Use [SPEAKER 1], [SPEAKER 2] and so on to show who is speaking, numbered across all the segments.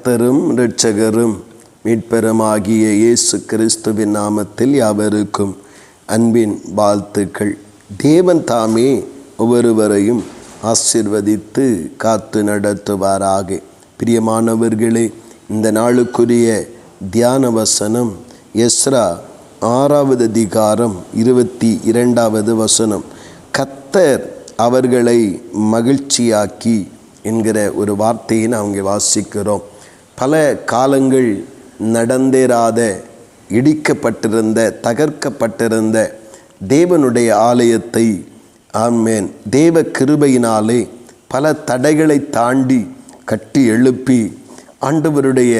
[SPEAKER 1] கர்த்தரும் இரட்சகரும் மீட்பெருமாகிய இயேசு கிறிஸ்துவின் நாமத்தில் யாவருக்கும் அன்பின் வாழ்த்துக்கள். தேவன் தாமே ஒவ்வொருவரையும் ஆசிர்வதித்து காத்து நடத்துவாராக. பிரியமானவர்களே இந்த நாளுக்குரிய தியான வசனம் எஸ்ரா ஆறாவது அதிகாரம் இருபத்தி இரண்டாவது வசனம். கத்தர் அவர்களை மகிழ்ச்சியாக்கி என்கிற ஒரு வார்த்தையை நாம் இங்கே வாசிக்கிறோம். பல காலங்கள் நடந்தேறாத இடிக்கப்பட்டிருந்த தகர்க்கப்பட்டிருந்த தேவனுடைய ஆலயத்தை ஆன்மேன் தேவ கிருபையினாலே பல தடைகளை தாண்டி கட்டி எழுப்பி ஆண்டவருடைய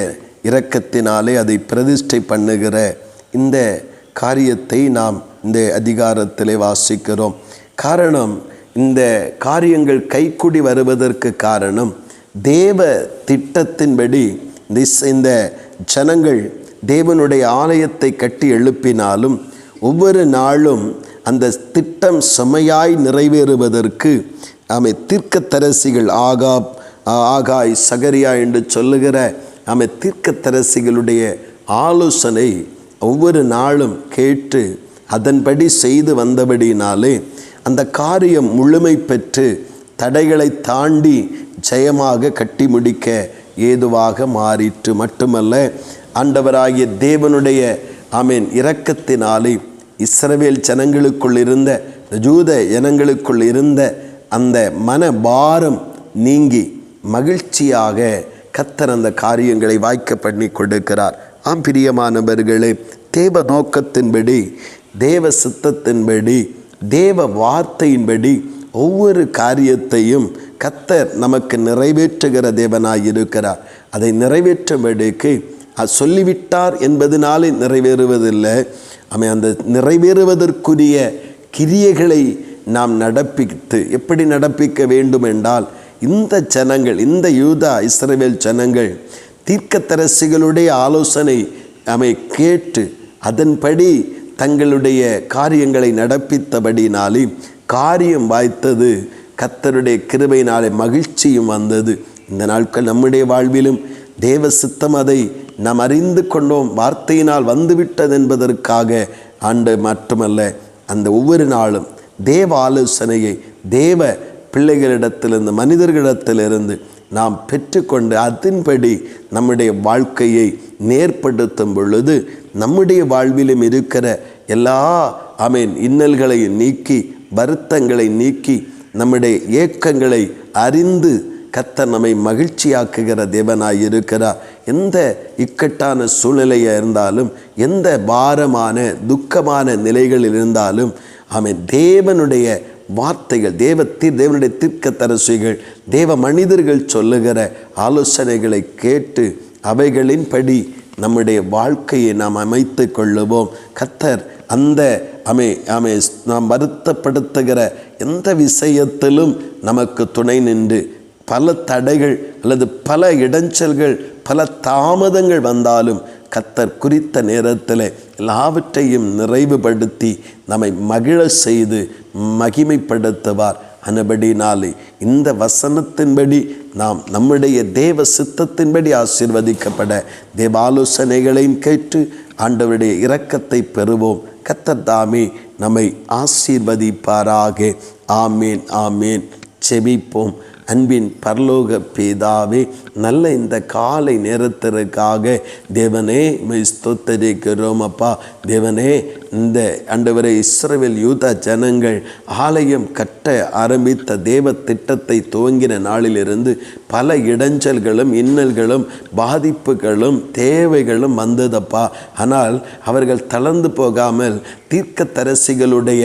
[SPEAKER 1] இரக்கத்தினாலே அதை பிரதிஷ்டை பண்ணுகிற இந்த காரியத்தை நாம் இந்த அதிகாரத்திலே வாசிக்கிறோம். காரணம் இந்த காரியங்கள் கைக்குடி வருவதற்கு காரணம் தேவ திட்டத்தின்படி திஸ் இந்த ஜனங்கள் தேவனுடைய ஆலயத்தை கட்டி எழுப்பினாலும் ஒவ்வொரு நாளும் அந்த திட்டம் செமையாய் நிறைவேறுவதற்கு ஆமை தீர்க்கத்தரசிகள் ஆகா ஆகாய் சகரியா என்று சொல்லுகிற ஆமை தீர்க்கத்தரசிகளுடைய ஆலோசனை ஒவ்வொரு நாளும் கேட்டு அதன்படி செய்து வந்தபடினாலே அந்த காரியம் முழுமை பெற்று தடைகளை தாண்டி ஜெயமாக கட்டி முடிக்க ஏதுவாக மாறிற்று மட்டுமல்ல ஆண்டவராகிய தேவனுடைய ஆமீன் இரக்கத்தினாலே இஸ்ரவேல் ஜனங்களுக்குள் இருந்த ஜூத ஜனங்களுக்குள் இருந்த அந்த மன பாரம் நீங்கி மகிழ்ச்சியாக கத்தர் அந்த காரியங்களை வாய்க்க பண்ணி கொடுக்கிறார். ஆம் பிரியமானவர்களே தேவ நோக்கத்தின்படி தேவ சித்தத்தின்படி தேவ வார்த்தையின்படி ஒவ்வொரு காரியத்தையும் கத்தர் நமக்கு நிறைவேற்றுகிற தேவனாய் இருக்கிறார். அதை நிறைவேற்றும்படிக்கு அது சொல்லிவிட்டார் என்பதனாலே நிறைவேறுவதில்லை. அவன் அந்த நிறைவேறுவதற்குரிய கிரியைகளை நாம் நடப்பித்து எப்படி நடப்பிக்க வேண்டும் என்றால் இந்த ஜனங்கள் இந்த யூதா இஸ்ரவேல் ஜனங்கள் தீர்க்கத்தரசிகளுடைய ஆலோசனை அவை கேட்டு அதன்படி தங்களுடைய காரியங்களை நடப்பித்தபடினாலே காரியம் வாய்த்தது. கத்தருடைய கிருபையினாலே மகிழ்ச்சியும் வந்தது. இந்த நாட்கள் நம்முடைய வாழ்விலும் தேவ சித்தம் அதை நாம் அறிந்து கொண்டோம். வார்த்தையினால் வந்துவிட்டது என்பதற்காக ஆண்டு மட்டுமல்ல அந்த ஒவ்வொரு நாளும் தேவ ஆலோசனையை தேவ பிள்ளைகளிடத்திலிருந்து மனிதர்களிடத்திலிருந்து நாம் பெற்றுக்கொண்டு அதன்படி நம்முடைய வாழ்க்கையை நேர்படுத்தும் பொழுது நம்முடைய வாழ்விலும் இருக்கிற எல்லா அமீன் இன்னல்களை நீக்கி வருத்தங்களை நீக்கி நம்முடைய ஏக்கங்களை அறிந்து கத்தர் நம்மை மகிழ்ச்சியாக்குகிற தேவனாயிருக்கிறார். எந்த இக்கட்டான சூழ்நிலையாக இருந்தாலும் எந்த பாரமான துக்கமான நிலைகளில் இருந்தாலும் அவன் தேவனுடைய வார்த்தைகள் தேவ தீர் தேவனுடைய தீர்க்கத்தரசிகள் தேவ மனிதர்கள் சொல்லுகிற ஆலோசனைகளை கேட்டு அவைகளின்படி நம்முடைய வாழ்க்கையை நாம் அமைத்து கொள்ளுவோம். கத்தர் அந்த அமை அமை நாம் வருத்தப்படுத்துகிற எந்த விஷயத்திலும் நமக்கு துணை நின்று பல தடைகள் அல்லது பல இடைஞ்சல்கள் பல தாமதங்கள் வந்தாலும் கத்தர் குறித்த நேரத்தில் எல்லாவற்றையும் நிறைவுபடுத்தி நம்மை மகிழ செய்து மகிமைப்படுத்துவார். அனுபடினாலே இந்த வசனத்தின்படி நாம் நம்முடைய தேவ சித்தத்தின்படி ஆசிர்வதிக்கப்பட தேவாலோசனைகளையும் கேட்டு ஆண்டவருடைய இரக்கத்தை பெறுவோம். கத்தத்தாமே நம்மை ஆசீர்வதிப்பாராக. ஆமேன் ஆமேன். செபிப்போம். அன்பின் பரலோக பிதாவே நல்ல இந்த காலை நேரத்திற்காக தேவனே மை ஸ்தோத்தரிக்கிறோம் அப்பா. தேவனே இந்த அண்டவரை இஸ்ரேல் யூதா ஜனங்கள் ஆலயம் கட்ட ஆரம்பித்த தேவ திட்டத்தை துவங்கின நாளிலிருந்து பல இடைஞ்சல்களும் இன்னல்களும் பாதிப்புகளும் தேவைகளும் வந்ததப்பா. ஆனால் அவர்கள் தளர்ந்து போகாமல் தீர்க்கத்தரசிகளுடைய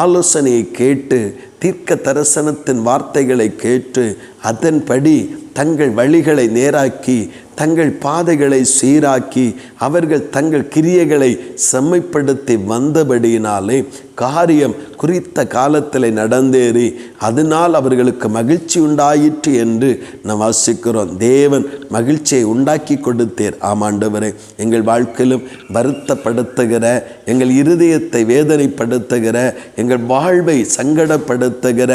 [SPEAKER 1] ஆலோசனையை கேட்டு தீர்க்க தரிசனத்தின் வார்த்தைகளை கேட்டு அதன்படி தங்கள் வழிகளை நேராக்கி தங்கள் பாதைகளை சீராக்கி அவர்கள் தங்கள் கிரியைகளை செம்மைப்படுத்தி வந்தபடியினாலே காரியம் குறித்த காலத்தில் நடந்தேறி அதனால் அவர்களுக்கு மகிழ்ச்சி உண்டாயிற்று என்று நாம் வாசிக்கிறோம். தேவன் மகிழ்ச்சியை உண்டாக்கி கொடுத்தேர். ஆமாண்டவரே எங்கள் வாழ்க்கையிலும் வருத்தப்படுத்துகிற எங்கள் இருதயத்தை வேதனைப்படுத்துகிற எங்கள் வாழ்வை சங்கடப்படுத்துகிற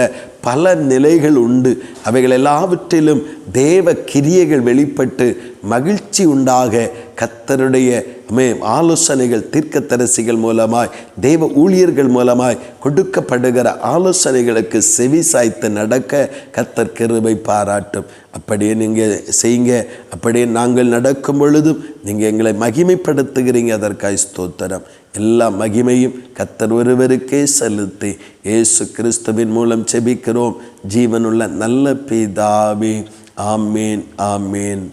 [SPEAKER 1] பல நிலைகள் உண்டு. அவைகள் எல்லாவற்றிலும் தேவ கிரியைகள் வெளிப்பட்டு மகிழ்ச்சி உண்டாக கத்தருடைய மே ஆலோசனைகள் தீர்க்கத்தரசிகள் மூலமாய் தேவ ஊழியர்கள் மூலமாய் கொடுக்கப்படுகிற ஆலோசனைகளுக்கு செவி சாய்த்து நடக்க கத்தர் கிருபை பாராட்டும். அப்படியே நீங்கள் செய்யுங்க. அப்படியே நாங்கள் நடக்கும் பொழுதும் நீங்கள் எங்களை மகிமைப்படுத்துகிறீங்க. அதற்காய் ஸ்தோத்திரம். எல்லா மகிமையும் கத்தர் ஒருவருக்கே செலுத்தி இயேசு கிறிஸ்துவின் மூலம் செபிக்கிறோம். ஜீவனுள்ள நல்ல பிதாவே. ஆமேன் ஆமேன்.